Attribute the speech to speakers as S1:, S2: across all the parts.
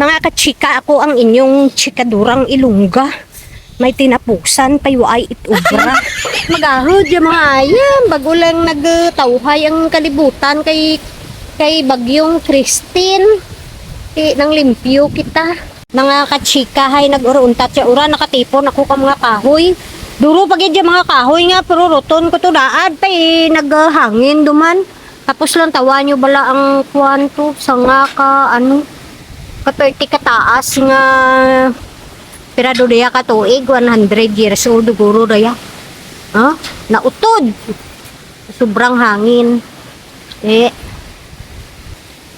S1: Mga kachika, ako ang inyong chikadurang ilungga. May tinapusan, payuay itubra. Magahod yung mga ayan. Bago lang nagtauhay ang kalibutan kay kay Bagyong Christine. Kay, nang limpyo kita. Mga kachika, hay nag-uruntat siya. Ura, nakatipon ako ka mga kahoy. Duro pag yung mga kahoy nga, pero roton ko to daad pa eh, naghangin duman. Tapos lang tawa nyo bala ang kwanto, sa nga ka, ano, kaperti kataas nga, pirado daya ka tuig, 100 years old, guro daya. Ha? Nautod. Sobrang hangin. Eh,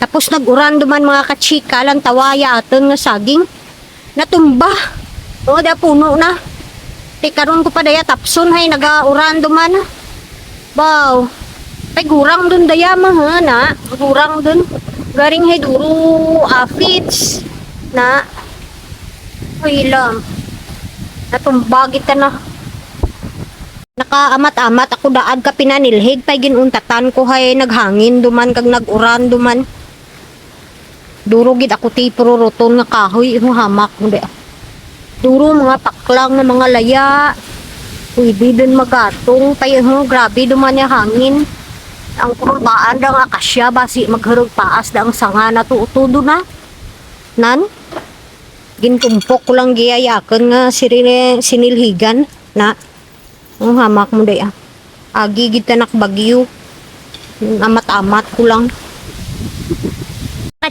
S1: tapos nag-uran duman mga kachika lang tawaya aton nga saging. Natumba. O, da puno na. Ti karon ko pa daya tapson hay naga-uran duman. Baw. Ay gurang dun daya maha na. Gurang dun. Garing hay duro afids na. Uy lang. Natumba kita na. Nakaamat-amat ako daad ka pinanilhig pay ginuntatan ko hay naghangin duman kag nag-uran duman. Duro gid ako ti pururuton nga kahoy imo hamak mo di. Duro mga paklang nga mga laya. Pwede din magatong pay ho grabe duman ya hangin. Ang kurbaan da nga kasya basi magharog paas da ang sanga na tuutudo na. Nan? Gintumpok ko lang giyayakan nga sirine sinilhigan na. Ang hamak mo di ah. Agi gid tanak bagyo. Amat-amat ko lang.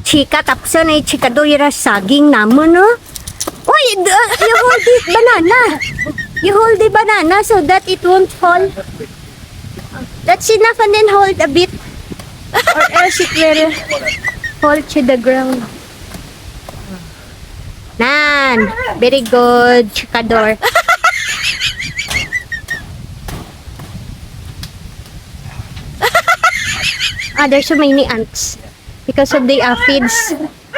S1: Chika tapos na chika do yara saging naman no. Uy, you hold it banana. You hold the banana so that it won't fall. That's enough and then hold a bit. Or else it will fall to the ground. Nan, very good, chikador. ah, there's so many ants because of the aphids.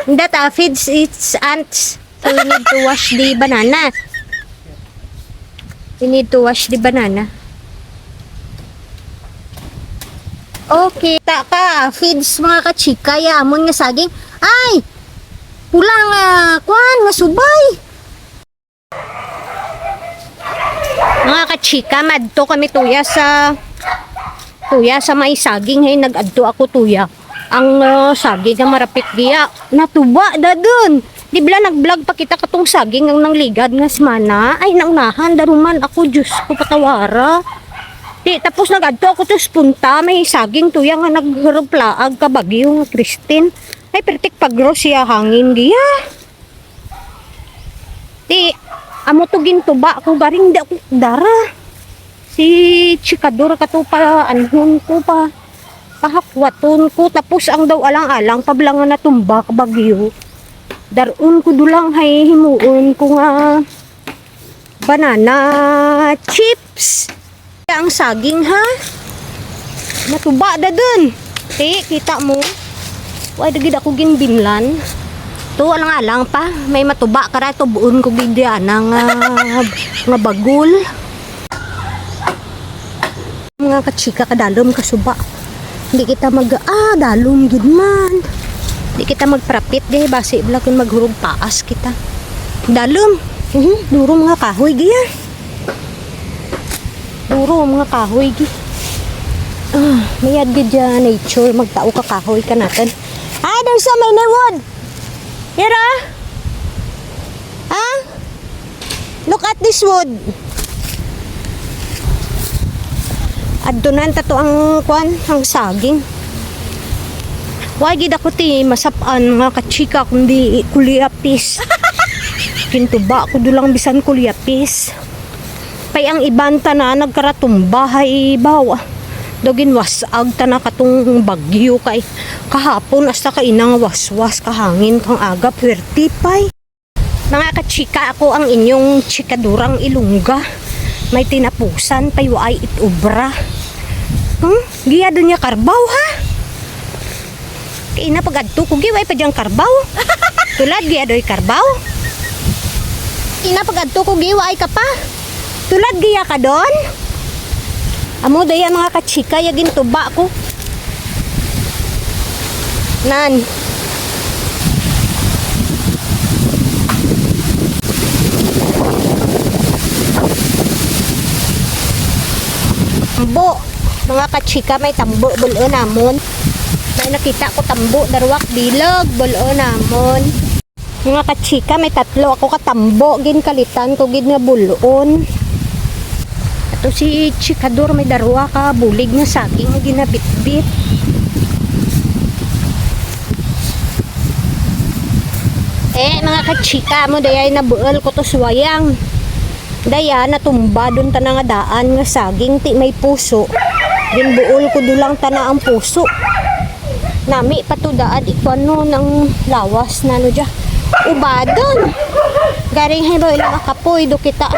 S1: That aphids, it's ants. So we need to wash the banana. We need to wash the banana. Okay. Ta ka, aphids mga kachika, yamon nga saging. Ay! Pulang nga, kwan, nga subay. Mga kachika, madto kami tuya sa tuya sa may saging hay nag-adto ako tuya ang uh, saging nga marapit giya natuba da dun di bala nag-vlog pa kita katong saging ang nangligad nga semana ay naunahan daruman ako Diyos ko patawara di tapos nag-adto ako to punta may saging tuya nga naghuruplaag ka bagyo nga Christine. Ay pertik pagro siya hangin giya di amo to gintuba ko garing di ako dara. Si Chikador ka to pa anhon ko pa pahakwaton ko tapos ang daw alang-alang pablangan na tumba bagyo daron ko dulang hay himuon ko nga banana chips ang saging ha? Natuba da dun. Ti kita mo. Why dagid ako ginbinlan? To alang-alang pa. May matuba kara to buon ko bidya nga nga bagol mga kachika kadalom kasuba hindi kita mag ah dalom gid man. Hindi kita magprapit de basi bala kun maghurog paas kita. Dalom. Uh duro mga kahoy giya duro mga kahoy. Gi ah mayad gid ya nature. Magtao ka kahoy ka natin. Ah there's so many wood Yara? Ah? Look at this wood. Adunan tato ang kwan, ang saging. Why gid ako ti masapan nga kachika kundi kuliapis. Kintuba ko dulang bisan kuliapis. Pay ang ibanta na nagkaratumba hay baw. Dogin wasag na katong bagyo kay kahapon hasta ka inang waswas kahangin kang aga pwerti pay. Mga kachika ako ang inyong chikadurang ilungga may tinapusan payo ay itubra. Hmm? Giya doon niya karbaw ha? Kaya na pag adto ko giway pa diyang karbaw. Tulad giya doy karbaw. Ina pag adto ko giway ka pa. Sulad gaya ka doon? Amo daya mga kachika, yagin tuba ko. Nan. Tambo. Mga kachika, may tambo bulo namon. May nakita ko tambo, darwak bilog, bulo namon. Mga kachika, may tatlo ako katambo, gin kalitan ko gid nga buloon. Ato si Chikador may darwa ka bulig nga saging ginabitbit. Eh, mga kachika mo, dayay nabuel ko to suwayang. Daya, natumba dun ta nga daan nga saging ti may puso. Ginbuol ko dulang tana ang puso. Nami patudaad ikwano ng lawas na no dya. Ubadon. Garing ba ilang akapoy do kita.